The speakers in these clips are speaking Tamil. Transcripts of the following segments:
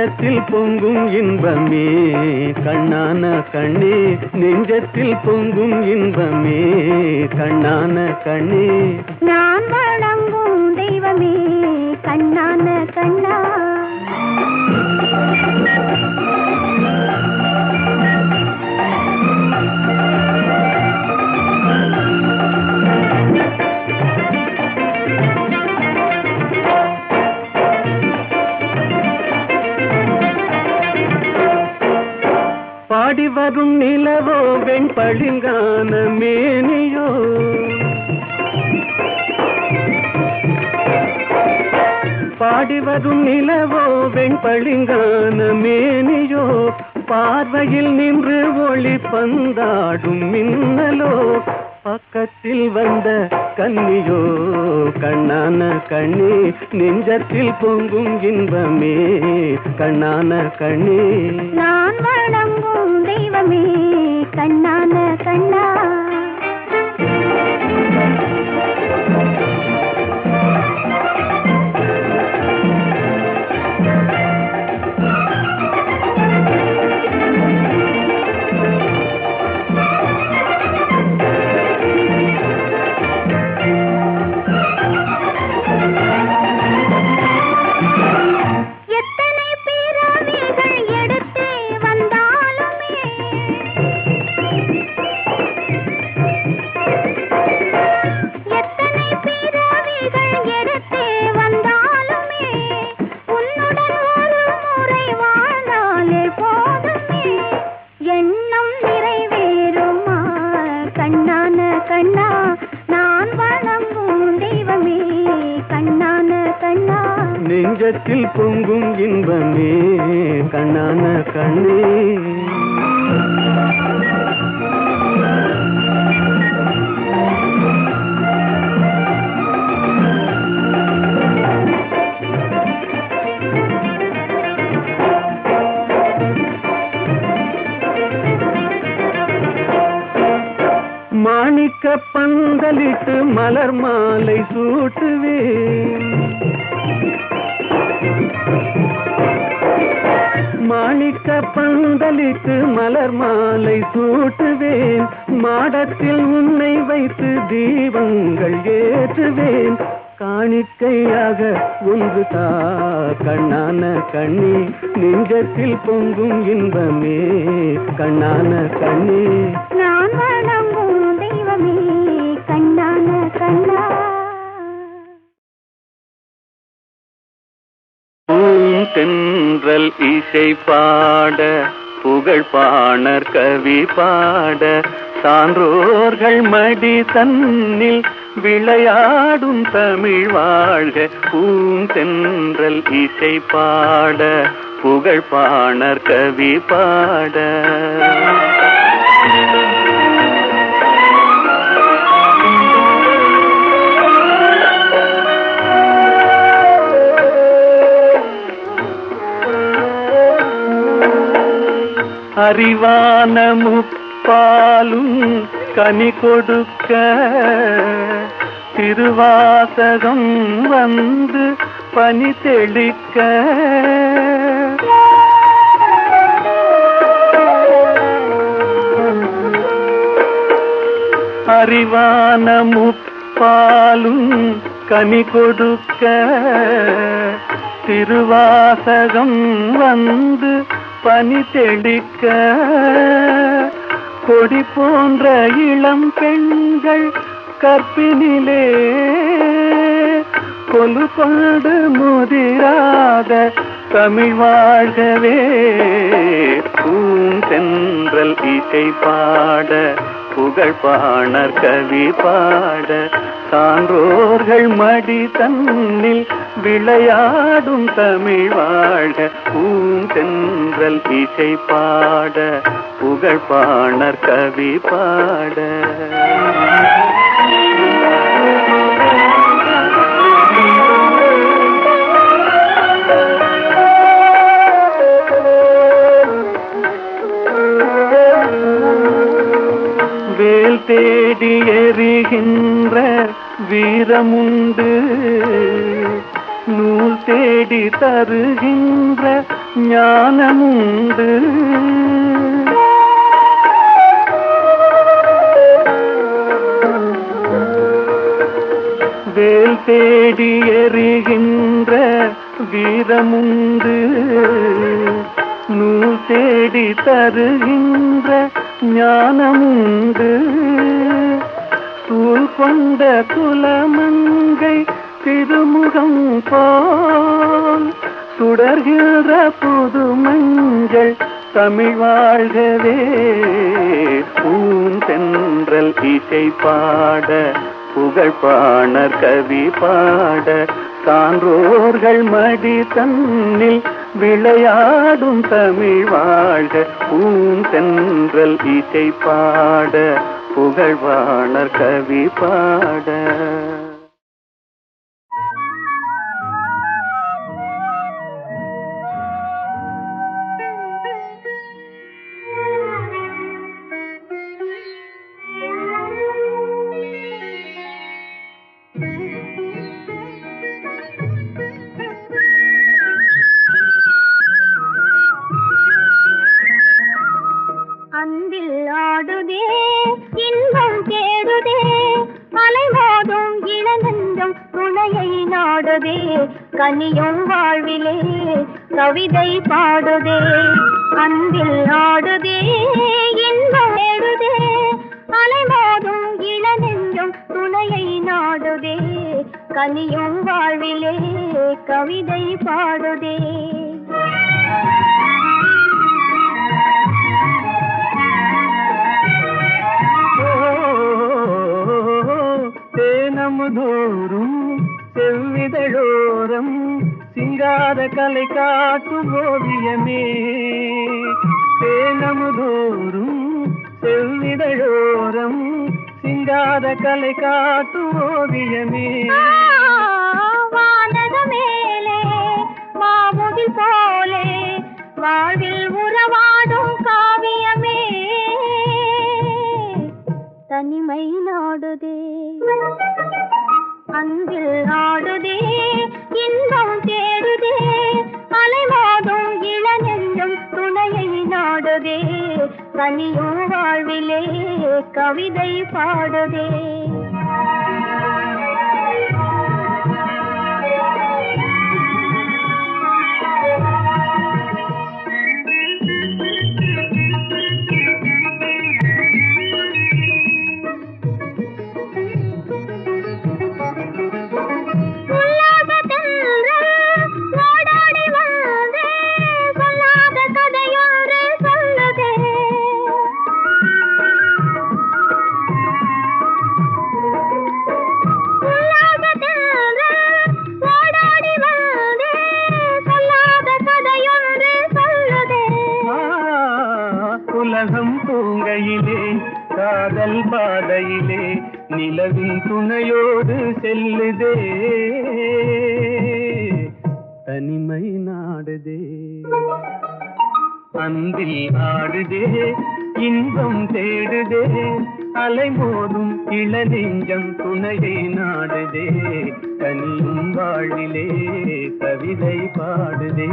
நெஞ்சத்தில் பொங்கும் இன்பமே. கண்ணான கண்ணே நெஞ்சத்தில் பொங்கும் இன்பமே. கண்ணான கண்ணே. நான் வணங்கும் தெய்வமே. கண்ணான கண்ணா வெண்பளிங்கான மேனியோ. பாடி வரும் நிலவோ வெண்பளிங்கான மேனியோ. பார்வையில் நின்று ஒளி பந்தாடும் மின்னலோ. பக்கத்தில் வந்த கன்னியோ கண்ணான கண்ணே நெஞ்சத்தில் பொங்கும் இன்பமே கண்ணான கண்ணே. நான் வணங்கும் தெய்வமே. கண்ணான கண்ணா. மலர் மாலை சூட்டுவேன். மாணிக்க பந்தலிட்டு மலர் மாலை சூட்டுவேன். மாடத்தில் உன்னை வைத்து தீபங்கள் ஏற்றுவேன். காணிக்கையாக ஒன்று தா கண்ணான கண்ணி. நெஞ்சத்தில் பொங்கும் இன்பமே கண்ணான கண்ணி. தென்றல் இசை பாட புகழ்பாணர் கவி பாட சான்றோர்கள் மடி தன்னில் விளையாடும் தமிழ் வாழ்க பூந்தென்றல் இசை பாட புகழ்பாணர் கவி பாட. அறிவான முப்பாலும் கனி கொடுக்க திருவாசகம் வந்து பனி தெளிக்க. அறிவான முப்பாலும் கனி கொடுக்க திருவாசகம் வந்து பனி தெளிக்க கொடி போன்ற இளம் பெண்கள் கற்பினிலே கொலுபாடு முதிராத தமிழ் வாழ்கவே பூந்தென்றல் இசை பாட புகழ் பாணர் கவி பாட சான்றோர்கள் மடி தன்னில் விளையாடும் தமிழ் வாழ பூந்தென்றல் இசை பாட புகழ்பாணர் கவி பாட. வீரமுண்டு நூல் தேடி தருகின்ற ஞானமுண்டு. வேல் தேடி எறிகின்ற வீரமுண்டு. நூல் தேடி தருகின்ற ஞானமுண்டு. கொண்ட குலமங்கை திருமுகம் போல் சுடர்கிற புது மஞ்சள் தமிழ் வாழ்கவே. பூந்தென்றல் இசை பாட புகழ்பாணர் கவி பாட சான்றோர்கள் மடி தன்னில் விளையாடும் தமிழ் வாழ்க. பூந்தென்றல் இசை பாட புகழ்வாணர் கவி பாட. கனியும் வாழ்விலே கவிதை பாடுதே. தேனமுதோறும் செவ்விதழோரம் சிங்கார கலை காட்டும் ஓவியமே. தேனமுதோறும் செவ்விதழோரம் சிங்கார கலை காட்டும் ஓவியமே. வானக மேலே மாமுகில் போலே வாழ்வில் உறவாடும் காவியமே. தனிமை நாடுதே அன்பில் ஆடுதே இன்பம் தேடுதே அலைமோதும் இளநெஞ்சம் துணையை நாடுதே. கனியும் வாழ்விலே கவிதை பாடுதே. அன்பில் ஆடுதே இன்பம் தேடுதே அலைமோதும் இளநெஞ்சம் துணையை நாடுதே தனியும் வாழிலே கவிதை பாடுதே.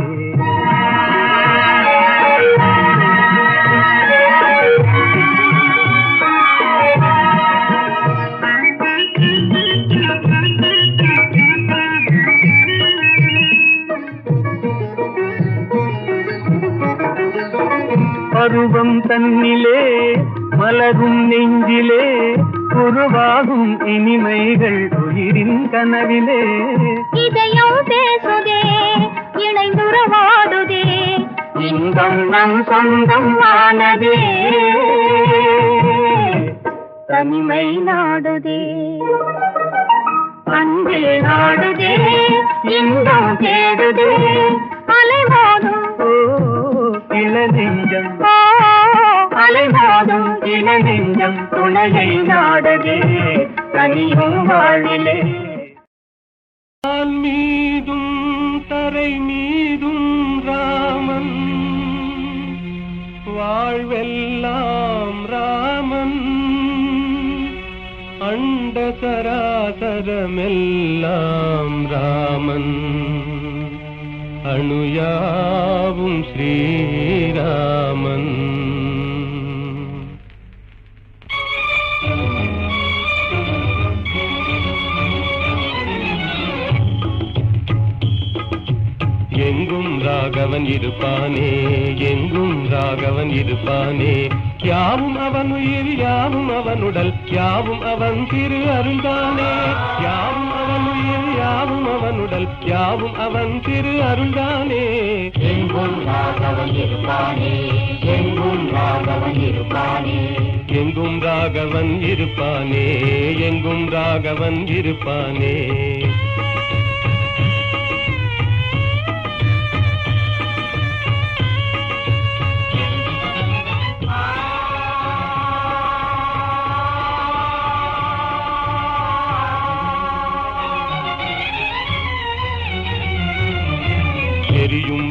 பருவம் தன்னிலே மலரும் நெஞ்சிலே உருவாகும் இனிமைகள் உயிரின் கனவிலே. இதயம் பேசுதே இணைந்துறவாடுதே. இன்பம் நம் சொந்தம் ஆனதே. தனிமை நாடுதே. அன்பில் நாடுதே இன்பம் தேடுதே. அலைமோதும் ஓ இளநெஞ்சம். ஓ, அலைமோதும் இளநெஞ்சம் துணையை நாடகே தனியும் வாழிலே மீதும் தரை மீதும் ராமன் வாழ்வெல்லாம் ராமன். அண்ட சராசரமெல்லாம் ராமன். அணுயாவும் ஸ்ரீராமன். ராகவன் இருப்பானே எங்கும் ராகவன் இருப்பானே. யாவும் அவன் உயிர் யாவும் அவனுடல் யாவும் அவன் திரு அருள்தானே. யாவும் அவன் உயிர் யாவும் அவனுடல் யாவும் அவன் திரு அருள்தானே. எங்கும் ராகவன் இருப்பானே எங்கும் ராகவன் இருப்பானே. எங்கும் ராகவன் இருப்பானே எங்கும் ராகவன் இருப்பானே.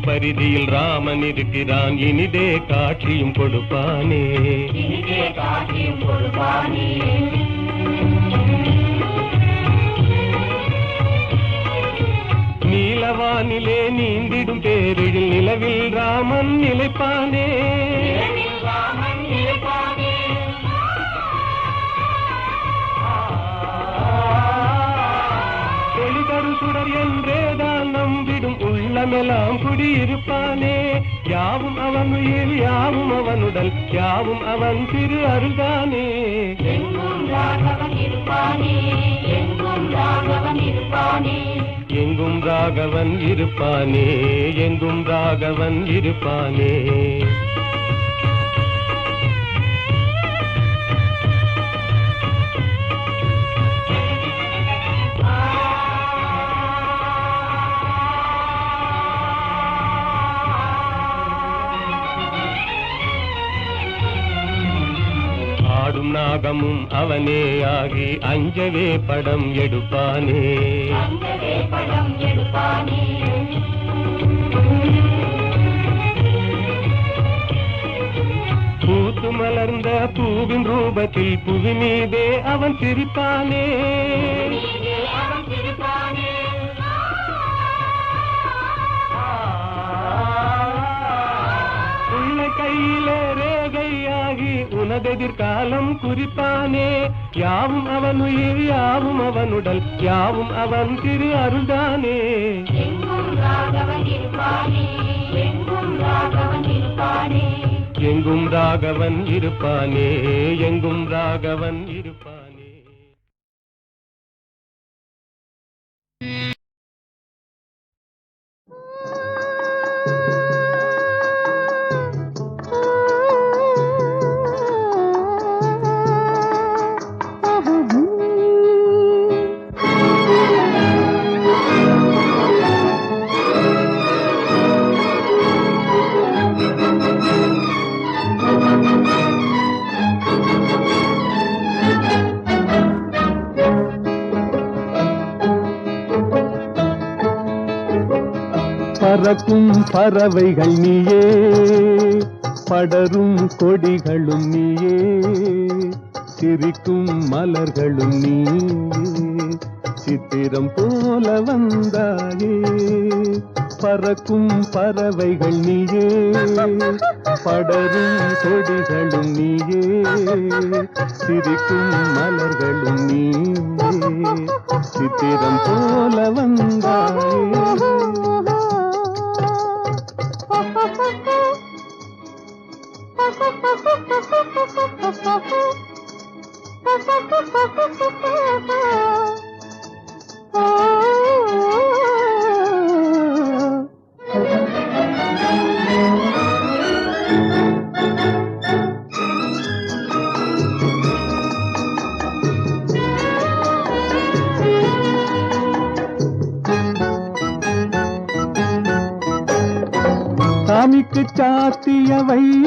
பரிதியில் ராமன் இருக்கிறான். இனிதே காட்சியும் கொடுப்பானே. நீலவானிலே நீந்திடும் பேரில் நிலவில் ராமன் நிலைப்பானே. சுடர் நம்பிடும் உள்ளமெல்லாம் குடியிருப்பானே. யாவும் அவன் உயிர் யாவும் அவனுடல் யாவும் அவன் திரு அருள்தானே. எங்கும் ராகவன் இருப்பானே எங்கும் ராகவன் இருப்பானே. ஆடும் நாகமும் அவனே ஆகி அஞ்சவே படம் எடுப்பானே. பூத்து மலர்ந்த பூவின் ரூபத்தில் புவி மீதே அவன் சிரிப்பானே. கையிலே ரேகையாகி உனதெதிர்காலம் குறிப்பானே. யாவும் அவன் உயிர் யாவும் அவனுடல் யாவும் அவன் திரு அருள்தானே. எங்கும் ராகவன் இருப்பானே எங்கும் ராகவன் இருப்பானே. பறக்கும் பறவைகள் நீயே படரும் கொடிகளும் நீயே சிரிக்கும் மலர்களும் நீயே சித்திரம் போல வந்தாயே பறக்கும் பறவைகள் நீயே படரும் கொடிகளும் நீயே சிரிக்கும் மலர்களும் நீயே சித்திரம் போல வந்தாயே. சாமிக்கு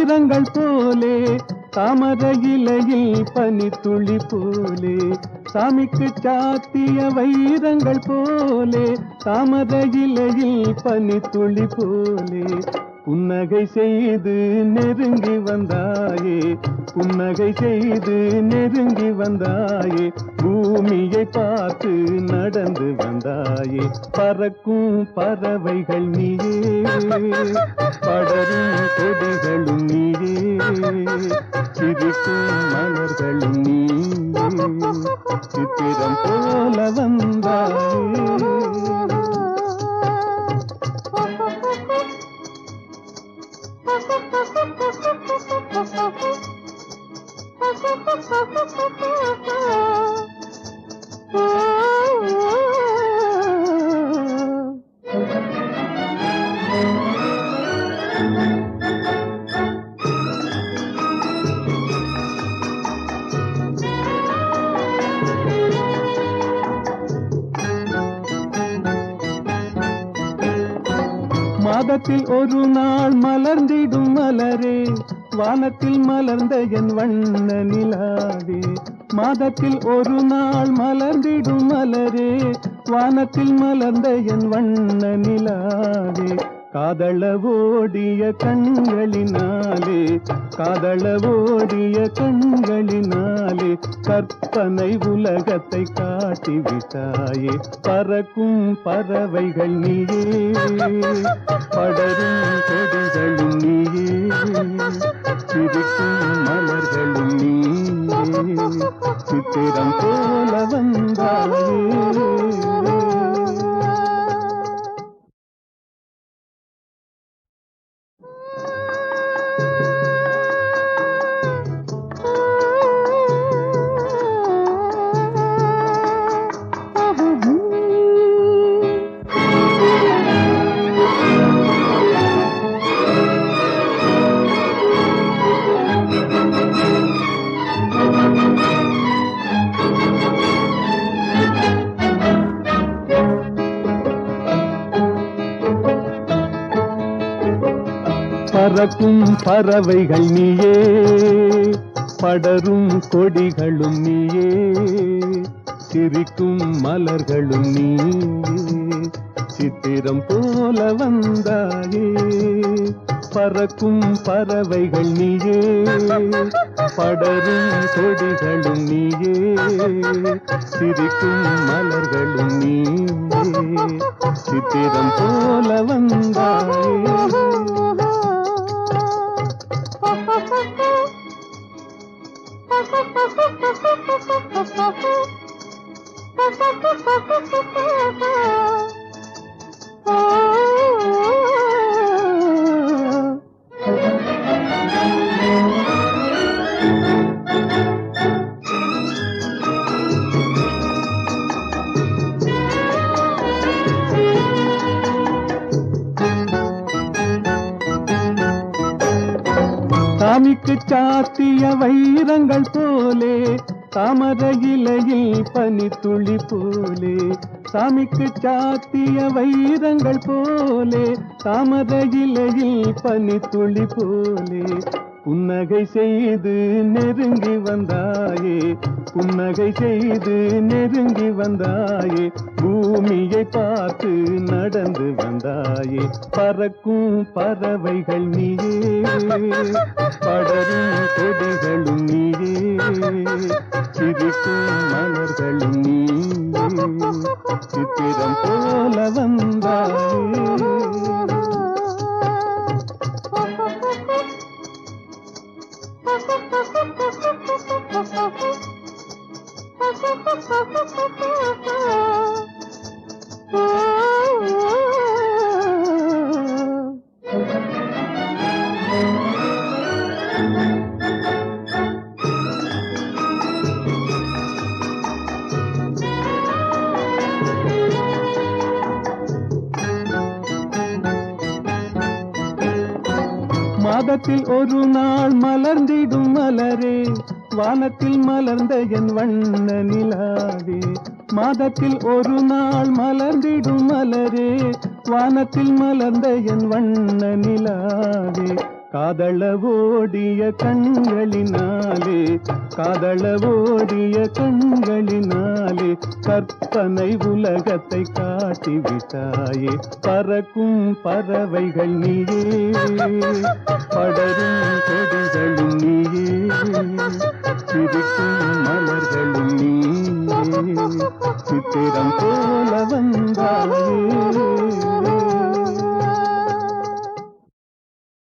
வைரங்கள் போலே தாமர இலையில் பனித்துளி போலே சாமிக்கு சாத்திய வைரங்கள் போலே தாமர இலையில் பனித்துளி போலே. புன்னகை செய்து நெருங்கி வந்தாயே புன்னகை செய்து நெருங்கி வந்தாயே பூமியை பார்த்து நடந்து வந்தாயே பறக்கும் பறவைகள் நீயே படரும் கொடிகளும் நீயே சிரிக்கும் மலர்களும் நீயே சித்திரம் போல வந்தாயே. Oh, மாதத்தில் ஒரு நாள் மலர்ந்திடும் மலரே. வானத்தில் மலர்ந்த என் வண்ண நிலாவே. மாதத்தில் ஒரு நாள் மலர்ந்திடும் மலரே. வானத்தில் மலர்ந்த என் வண்ண நிலாவே. காதளவோடிய கண்களினாலே காதளவோடிய கண்களினாலே கற்பனை உலகத்தை காட்டிவிட்டாயே பறக்கும் பறவைகள் நீயே. படரும் கொடிகளும் நீயே. சிரிக்கும் மலர்களும் நீயே. சித்திரம் போல வந்தாயே. பறக்கும் பறவைகள் நீயே படரும் கொடிகளும் நீயே சிரிக்கும் மலர்களும் நீயே சித்திரம் போல வந்தாயே பறக்கும் பறவைகள் நீயே படரும் கொடிகளும் நீயே சிரிக்கும் மலர்களும் நீயே சித்திரம் போல வந்தாயே. சாமிக்கு வைரங்கள் போலே தாமர இலையில் பனித்துளி போலே சாமிக்கு சாத்திய வைரங்கள் போலே தாமர இலையில் பனித்துளி போலே. புன்னகை செய்து நெருங்கி வந்தாயே புன்னகை செய்து நெருங்கி வந்தாயே பூமியை பார்த்து நடந்து வந்தாயே பறக்கும் பறவைகள் நீயே படரும் கொடிகளும் நீயே சிரிக்கும் மலர்களும் நீயே சித்திரம் போல வந்தாயே. வானத்தில் ஒரு நாள் மலர்ந்திடும் மலரே. வானத்தில் மலர்ந்த என் வண்ண நிலாவே. மாதத்தில் ஒரு நாள் மலர்ந்திடும் மலரே. வானத்தில் மலர்ந்த என் வண்ண நிலாவே. காதள ஓடிய கண்களினாலே காதள ஓடிய கண்களினாலே கற்பனை உலகத்தை காட்டிவிட்டாயே பறக்கும் பறவைகள் நீயே படரும் கொடிகளும் நீயே சிரிக்கும் மலர்களும் நீயே சித்திரம் போல வந்தாயே.